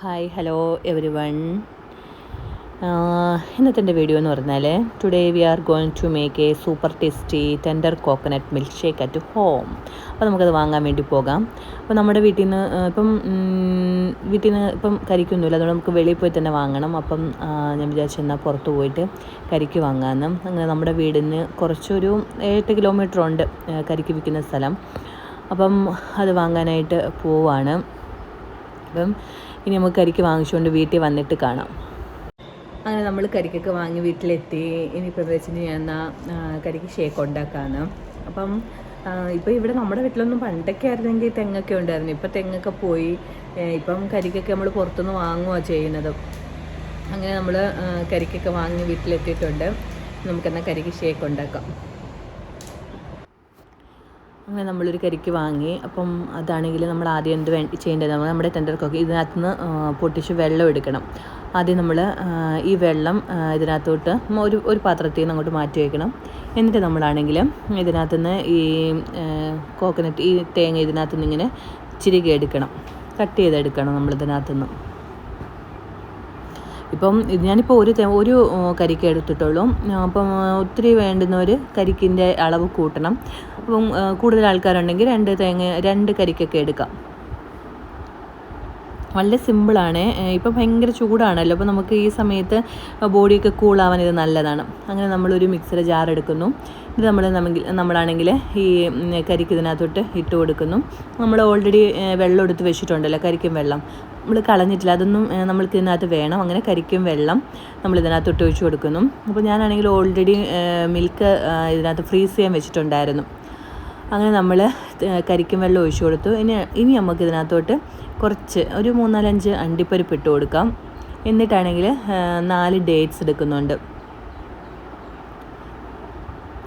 Hi hello every one ഇന്നത്തെ എന്റെ video എന്ന് പറഞ്ഞാൽ today we are going to make a super tasty tender coconut milk shake at home അപ്പോൾ നമുക്കത് വാങ്ങാൻ വേണ്ടി പോകാം. അപ്പോൾ നമ്മുടെ വീട്ടിൽ നിന്ന് ഇപ്പം വീട്ടിൽ നിന്ന് ഇപ്പം കരിക്കൊന്നുമില്ല. അതുകൊണ്ട് നമുക്ക് വെളിയിൽ പോയി തന്നെ വാങ്ങണം. അപ്പം ഞാൻ വിചാരിച്ചു എന്നാൽ പുറത്ത് പോയിട്ട് കരിക്ക് വാങ്ങാമെന്ന് അങ്ങനെ നമ്മുടെ വീടിന് കുറച്ചൊരു എട്ട് കിലോമീറ്റർ ഉണ്ട് കരിക്ക് വിൽക്കുന്ന സ്ഥലം. അപ്പം അത് വാങ്ങാനായിട്ട് പോവാണ്. അപ്പം ഇനി നമുക്ക് കരിക്ക് വാങ്ങിച്ചുകൊണ്ട് വീട്ടിൽ വന്നിട്ട് കാണാം. അങ്ങനെ നമ്മൾ കരിക്കൊക്കെ വാങ്ങി വീട്ടിലെത്തി. ഇനി വെച്ചിട്ട് ഞാൻ എന്നാ ആ, കരിക്ക് ഷേക്ക് ഉണ്ടാക്കാണ് അപ്പം ഇപ്പോൾ ഇവിടെ നമ്മുടെ വീട്ടിലൊന്നും പണ്ടൊക്കെ ആയിരുന്നെങ്കിൽ തെങ്ങൊക്കെ ഉണ്ടായിരുന്നു. ഇപ്പം തെങ്ങൊക്കെ പോയി ഇപ്പം കരിക്കൊക്കെ നമ്മൾ പുറത്തുനിന്ന് വാങ്ങുകയാണ് ചെയ്യുന്നത്. അങ്ങനെ നമ്മൾ കരിക്കൊക്കെ വാങ്ങി വീട്ടിലെത്തിയിട്ടുണ്ട്. നമുക്കെന്നാൽ കരിക്ക് ഷേക്ക് ഉണ്ടാക്കാം. അങ്ങനെ നമ്മളൊരു കരിക്ക് വാങ്ങി അപ്പം അതാണെങ്കിൽ നമ്മൾ ആദ്യം എന്ത് വേ ചെയ്യേണ്ടത് നമ്മുടെ ടെൻഡർ കോക്ക് ഇതിനകത്ത് നിന്ന് പൊട്ടിച്ച് വെള്ളം എടുക്കണം. ആദ്യം നമ്മൾ ഈ വെള്ളം ഇതിനകത്തോട്ട് ഒരു ഒരു പാത്രത്തിൽ നിന്ന് അങ്ങോട്ട് മാറ്റി വയ്ക്കണം എന്നിട്ട് നമ്മളാണെങ്കിൽ ഇതിനകത്ത് നിന്ന് ഈ കോക്കനട്ട് ഈ തേങ്ങ ഇതിനകത്ത് നിന്ന് ഇങ്ങനെ ചിരികെ എടുക്കണം. കട്ട് ചെയ്തെടുക്കണം നമ്മൾ ഇതിനകത്ത് ഇപ്പം ഞാനിപ്പോൾ ഒരു ഒരു കരിക്ക് എടുത്തിട്ടുള്ളൂ. അപ്പം ഒത്തിരി വേണ്ടുന്നവർ കരിക്കിന്റെ അളവ് കൂട്ടണം. അപ്പം കൂടുതൽ ആൾക്കാരുണ്ടെങ്കിൽ രണ്ട് തേങ്ങ രണ്ട് കരിക്കൊക്കെ എടുക്കാം. വളരെ സിമ്പിളാണ്. ഇപ്പം ഭയങ്കര ചൂടാണല്ലോ. അപ്പോൾ നമുക്ക് ഈ സമയത്ത് ബോഡിയൊക്കെ കൂളാവാൻ ഇത് നല്ലതാണ്. അങ്ങനെ നമ്മളൊരു മിക്സർ ജാർ എടുക്കുന്നു ഇത് നമ്മൾ നമ്മെങ്കിൽ നമ്മളാണെങ്കിൽ ഈ കരിക്ക് ഇതിനകത്തോട്ട് ഇട്ട് കൊടുക്കുന്നു. നമ്മൾ ഓൾറെഡി വെള്ളം എടുത്ത് വെച്ചിട്ടുണ്ടല്ലോ കരിക്കും വെള്ളം. നമ്മൾ കളഞ്ഞിട്ടില്ല. അതൊന്നും നമ്മൾക്ക് ഇതിനകത്ത് വേണം. അങ്ങനെ കരിക്കും വെള്ളം നമ്മൾ ഇതിനകത്തോട്ട് ഒഴിച്ചു കൊടുക്കുന്നു. അപ്പോൾ ഞാനാണെങ്കിൽ ഓൾറെഡി മിൽക്ക് ഇതിനകത്ത് ഫ്രീസ് ചെയ്യാൻ വെച്ചിട്ടുണ്ടായിരുന്നു. അങ്ങനെ നമ്മൾ കരിക്കും വെള്ളം ഒഴിച്ചു കൊടുത്തു. ഇനി ഇനി നമുക്ക് ഇതിനകത്തോട്ട് കുറച്ച് ഒരു മൂന്നാലഞ്ച് അണ്ടിപ്പരിപ്പ് ഇട്ട് കൊടുക്കാം. എന്നിട്ടാണെങ്കിൽ നാല് ഡേറ്റ്സ് എടുക്കുന്നുണ്ട്.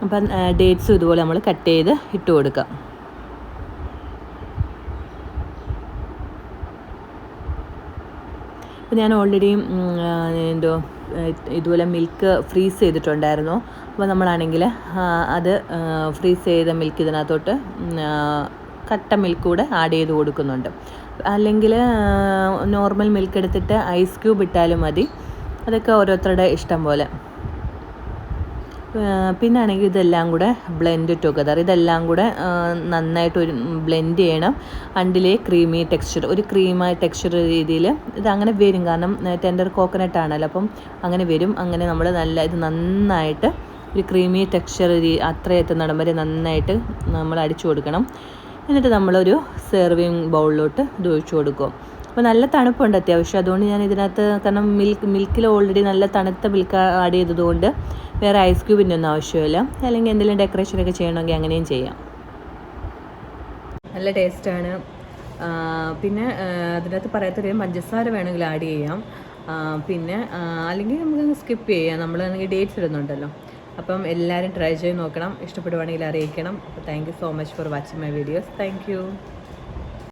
അപ്പം ഡേറ്റ്സും ഇതുപോലെ നമ്മൾ കട്ട് ചെയ്ത് ഇട്ട് കൊടുക്കാം. അപ്പോൾ ഞാൻ ഓൾറെഡി എന്തോ ഇതുപോലെ മിൽക്ക് ഫ്രീസ് ചെയ്തിട്ടുണ്ടായിരുന്നു. അപ്പോൾ നമ്മളാണെങ്കിൽ അത് ഫ്രീസ് ചെയ്ത മിൽക്ക് ഇതിനകത്തോട്ട് കട്ട മിൽക്ക് കൂടെ ആഡ് ചെയ്ത് കൊടുക്കുന്നുണ്ട്. അല്ലെങ്കിൽ നോർമൽ മിൽക്ക് എടുത്തിട്ട് ഐസ് ക്യൂബ് ഇട്ടാലും മതി. അതൊക്കെ ഓരോരുത്തരുടെ ഇഷ്ടം പോലെ. പിന്നെ ആണെങ്കിൽ ഇതെല്ലാം കൂടെ ബ്ലെൻഡ് ടുഗദർ ഇതെല്ലാം കൂടെ നന്നായിട്ട് ഒരു ബ്ലെൻഡ് ചെയ്യണം. അണ്ടിലെ ക്രീമി ടെക്സ്ചർ ഒരു ക്രീമായ ടെക്സ്ചർ രീതിയിൽ ഇത് അങ്ങനെ വരും. കാരണം ടെൻഡർ കോക്കനട്ട് ആണല്ലോ. അപ്പം അങ്ങനെ വരും. അങ്ങനെ നമ്മൾ നല്ല ഇത് നന്നായിട്ട് ഒരു ക്രീമി ടെക്സ്ചർ അത്ര എത്തുന്നിടം വരെ നന്നായിട്ട് നമ്മൾ അടിച്ചു കൊടുക്കണം. എന്നിട്ട് നമ്മളൊരു സെർവിങ് ബൗളിലോട്ട് ഇത് ഒഴിച്ചു കൊടുക്കും. അപ്പോൾ നല്ല തണുപ്പുണ്ട് അത്യാവശ്യം. അതുകൊണ്ട് ഞാൻ ഇതിനകത്ത് കാരണം മിൽക്ക് മിൽക്കിൽ ഓൾറെഡി നല്ല തണുത്ത മിൽക്ക് ആഡ് ചെയ്തതുകൊണ്ട് വേറെ ഐസ് ക്യൂബിന്റെ ഒന്നും ആവശ്യമില്ല. അല്ലെങ്കിൽ എന്തെങ്കിലും ഡെക്കറേഷനൊക്കെ ചെയ്യണമെങ്കിൽ അങ്ങനെയും ചെയ്യാം. നല്ല ടേസ്റ്റാണ് പിന്നെ അതിനകത്ത് പറയാത്തൊരു പഞ്ചസാര വേണമെങ്കിൽ ആഡ് ചെയ്യാം. പിന്നെ അല്ലെങ്കിൽ നമുക്ക് സ്കിപ്പ് ചെയ്യാം. നമ്മളാണെങ്കിൽ ഡേറ്റ്സ് ഇടുന്നുണ്ടല്ലോ. അപ്പം എല്ലാവരും ട്രൈ ചെയ്ത് നോക്കണം. ഇഷ്ടപ്പെടുവാണെങ്കിൽ അറിയിക്കണം. അപ്പോൾ thank you so much for watching my videos thank